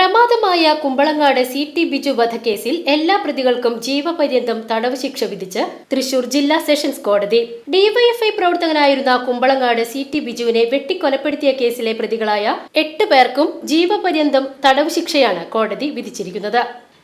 പ്രമാദമായ Kumbalangad C T Biju വധക്കേസിൽ എല്ലാ പ്രതികൾക്കും ജീവപര്യന്തം തടവ് ശിക്ഷ വിധിച്ച് തൃശൂർ ജില്ലാ സെഷൻസ് കോടതി. ഡിവൈഎഫ്ഐ പ്രവർത്തകനായിരുന്ന കുമ്പളങ്ങാട് സി ടി ബിജുവിനെ വെട്ടിക്കൊലപ്പെടുത്തിയ കേസിലെ പ്രതികളായ എട്ട് പേർക്കും ജീവപര്യന്തം തടവ് ശിക്ഷയാണ് കോടതി വിധിച്ചിരിക്കുന്നത്.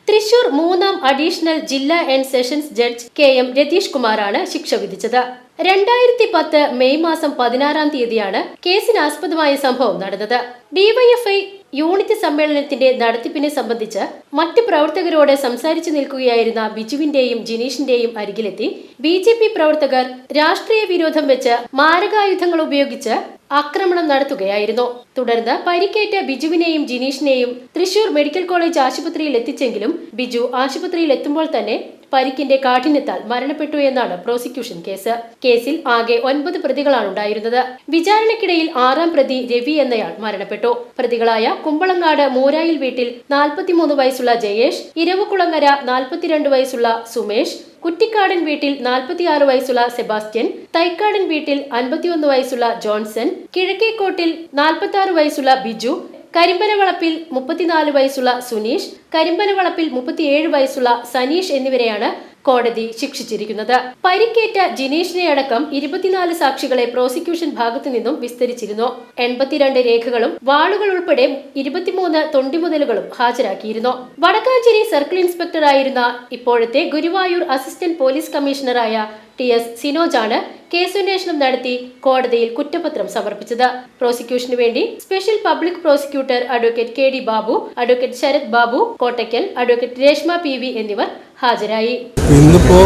തൃശൂർ മൂന്നാം അഡീഷണൽ ജില്ലാ and sessions judge K M Ratheesh കുമാറാണ് ശിക്ഷ വിധിച്ചത്. രണ്ടായിരത്തി പത്ത് മെയ് മാസം പതിനാറാം തീയതിയാണ് കേസിനാസ്പദമായ സംഭവം നടന്നത്. ഡിവൈഎഫ്ഐ യൂണിറ്റ് സമ്മേളനത്തിന്റെ നടത്തിപ്പിനെ സംബന്ധിച്ച് മറ്റ് പ്രവർത്തകരോട് സംസാരിച്ചു നിൽക്കുകയായിരുന്ന ബിജുവിന്റെയും ജിനീഷിന്റെയും അരികിലെത്തി ബി ജെ പി പ്രവർത്തകർ രാഷ്ട്രീയ വിരോധം വെച്ച് മാരകായുധങ്ങൾ ഉപയോഗിച്ച് ആക്രമണം നടത്തുകയായിരുന്നു. തുടർന്ന് പരിക്കേറ്റ ബിജുവിനെയും ജിനീഷിനെയും തൃശൂർ മെഡിക്കൽ കോളേജ് ആശുപത്രിയിൽ എത്തിച്ചെങ്കിലും ബിജു ആശുപത്രിയിൽ എത്തുമ്പോൾ തന്നെ പരിക്കിന്റെ കാഠിന്യത്താൽ മരണപ്പെട്ടു എന്നാണ് പ്രോസിക്യൂഷൻ കേസ്. കേസിൽ ആകെ ഒൻപത് പ്രതികളാണ് ഉണ്ടായിരുന്നത്. വിചാരണക്കിടയിൽ ആറാം പ്രതി രവി എന്നയാൾ മരണപ്പെട്ടു. പ്രതികളായ കുമ്പളങ്ങാട് മൂരായിൽ വീട്ടിൽ നാൽപ്പത്തിമൂന്ന് വയസ്സുള്ള ജയേഷ് ഇരവുകുളങ്ങര നാൽപ്പത്തിരണ്ട് വയസ്സുള്ള സുമേഷ് കുറ്റിക്കാടൻ വീട്ടിൽ നാൽപ്പത്തിയാറ് വയസ്സുള്ള സെബാസ്റ്റ്യൻ തൈക്കാടൻ വീട്ടിൽ അൻപത്തിയൊന്ന് വയസ്സുള്ള ജോൺസൺ കിഴക്കേക്കോട്ടിൽ നാൽപ്പത്തി വയസ്സുള്ള ബിജു കരിമ്പനവളപ്പിൽ മുപ്പത്തിനാല് വയസ്സുള്ള സുനീഷ് കരിമ്പനവളപ്പിൽ മുപ്പത്തിയേഴ് വയസ്സുള്ള സനീഷ് എന്നിവരെയാണ് കോടതി ശിക്ഷിച്ചിരിക്കുന്നത്. പരിക്കേറ്റ ജിനീഷിനെ അടക്കം ഇരുപത്തിനാല് സാക്ഷികളെ പ്രോസിക്യൂഷൻ ഭാഗത്തു നിന്നും വിസ്തരിച്ചിരുന്നു. എൺപത്തിരണ്ട് രേഖകളും വാളുകൾ ഉൾപ്പെടെ ഇരുപത്തിമൂന്ന് തൊണ്ടിമുതലുകളും ഹാജരാക്കിയിരുന്നു. വടക്കാഞ്ചേരി സർക്കിൾ ഇൻസ്പെക്ടറായിരുന്ന ഇപ്പോഴത്തെ ഗുരുവായൂർ അസിസ്റ്റന്റ് പോലീസ് കമ്മീഷണറായ ടി എസ് സിനോജാണ് കേസന്വേഷണം നടത്തി കോടതിയിൽ കുറ്റപത്രം സമർപ്പിച്ചത്. പ്രോസിക്യൂഷന് വേണ്ടി special public prosecutor advocate K D Babu advocate Sarath Babu Kottakkal advocate Reshma P V എന്നിവർ ഹാജരായി. ഇന്നിപ്പോ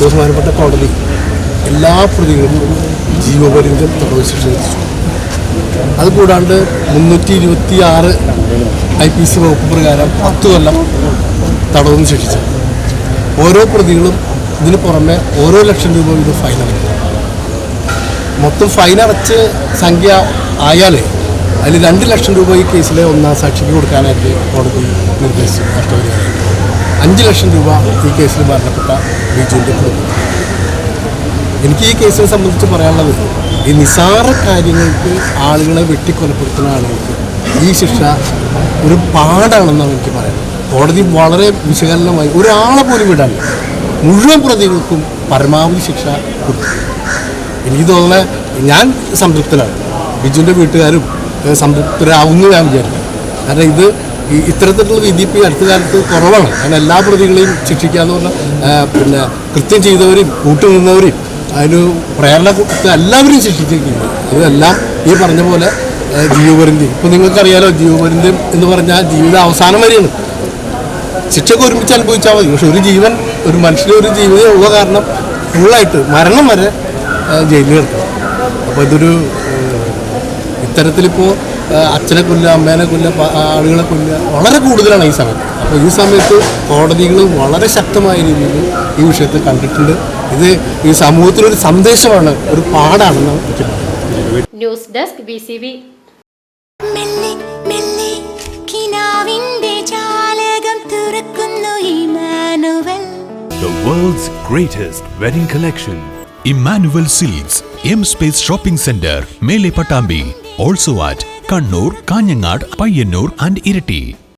ബഹുമാനപ്പെട്ട കോടതി എല്ലാ പ്രതികളും ജീവപര്യന്തം അതുകൂടാണ്ട് മുന്നൂറ്റി ഇരുപത്തി ആറ് ഐ പി സി വകുപ്പ് പ്രകാരം പത്ത് കൊല്ലം തടവും ശിക്ഷിച്ചു. ഓരോ പ്രതികളും ഇതിന് പുറമെ ഓരോ ലക്ഷം രൂപ ഇത് ഫൈൻ അടയ്ക്കും മൊത്തം ഫൈൻ അടച്ച് സംഖ്യ ആയാലേ അതിൽ രണ്ട് ലക്ഷം രൂപ ഈ കേസിലെ ഒന്നാം സാക്ഷിക്ക് കൊടുക്കാനായിട്ട് കോടതി നിർദ്ദേശിച്ചു. നഷ്ടപരിഹാരം അഞ്ച് ലക്ഷം രൂപ ഈ കേസിൽ മരണപ്പെട്ട ബിജുവിന്റെ കൊടുക്കും എനിക്ക് ഈ കേസിനെ സംബന്ധിച്ച് പറയാനുള്ളത് ഈ നിസാര കാര്യങ്ങൾക്ക് ആളുകളെ വെട്ടിക്കൊലപ്പെടുത്തുന്ന ആളുകൾക്ക് ഈ ശിക്ഷ ഒരു പാടാണെന്നാണ് എനിക്ക് പറയുന്നത് കോടതി വളരെ വിശകലനമായി ഒരാളെ പോലും വിടാണ്ട് മുഴുവൻ പ്രതികൾക്കും പരമാവധി ശിക്ഷ കൊടുത്തു എനിക്ക് തോന്നുന്നത് ഞാൻ സംതൃപ്തനാണ്. ബിജുവിന്റെ വീട്ടുകാരും സംതൃപ്തരാവുന്നു ഞാൻ വിചാരിക്കും കാരണം ഇത് ഇത്തരത്തിലുള്ള വിധി അടുത്ത കാലത്ത് കുറവാണ്. കാരണം എല്ലാ പ്രതികളെയും ശിക്ഷിക്കാന്ന് പറഞ്ഞാൽ പിന്നെ കൃത്യം ചെയ്തവരെയും കൂട്ടുനിന്നവരെയും അതിന് പ്രേരണ എല്ലാവരും ശിക്ഷിച്ചിരിക്കുന്നു. ഇതെല്ലാം ഈ പറഞ്ഞ പോലെ ജീവപരിന്തി ഇപ്പം നിങ്ങൾക്കറിയാലോ ജീവപരിന്തി എന്ന് പറഞ്ഞാൽ ജീവിത അവസാനം വരെയാണ്. ശിക്ഷയൊക്കെ ഒരുമിച്ച് അനുഭവിച്ചാൽ മതി. പക്ഷെ ഒരു ജീവൻ ഒരു മനുഷ്യന് ഒരു ജീവിതം ഉള്ള കാരണം ഫുള്ളായിട്ട് മരണം വരെ ജയിലിൽ കിടക്കണം. അപ്പോൾ ഇതൊരു ഇത്തരത്തിലിപ്പോൾ അച്ഛനെ കൊല്ലുക അമ്മേനെ കൊല്ലുക ആളുകളെ കൊല്ലുക വളരെ കൂടുതലാണ് ഈ സമയത്ത് അപ്പോൾ ഈ സമയത്ത് കോടതികൾ വളരെ ശക്തമായ രീതിയിൽ ഈ വിഷയത്തെ കണ്ടിട്ടുണ്ട്. ഇത് ഈ സമൂഹത്തിനൊരു സന്ദേശമാണ് ഒരു പാടാണെന്ന് ന്യൂസ് ഡെസ്ക് ബി World's greatest wedding collection. Emmanuel Silks, M Space Shopping Center, Mele Patambi. Also at Kannur, Kanyangad, Payyannur and Irati.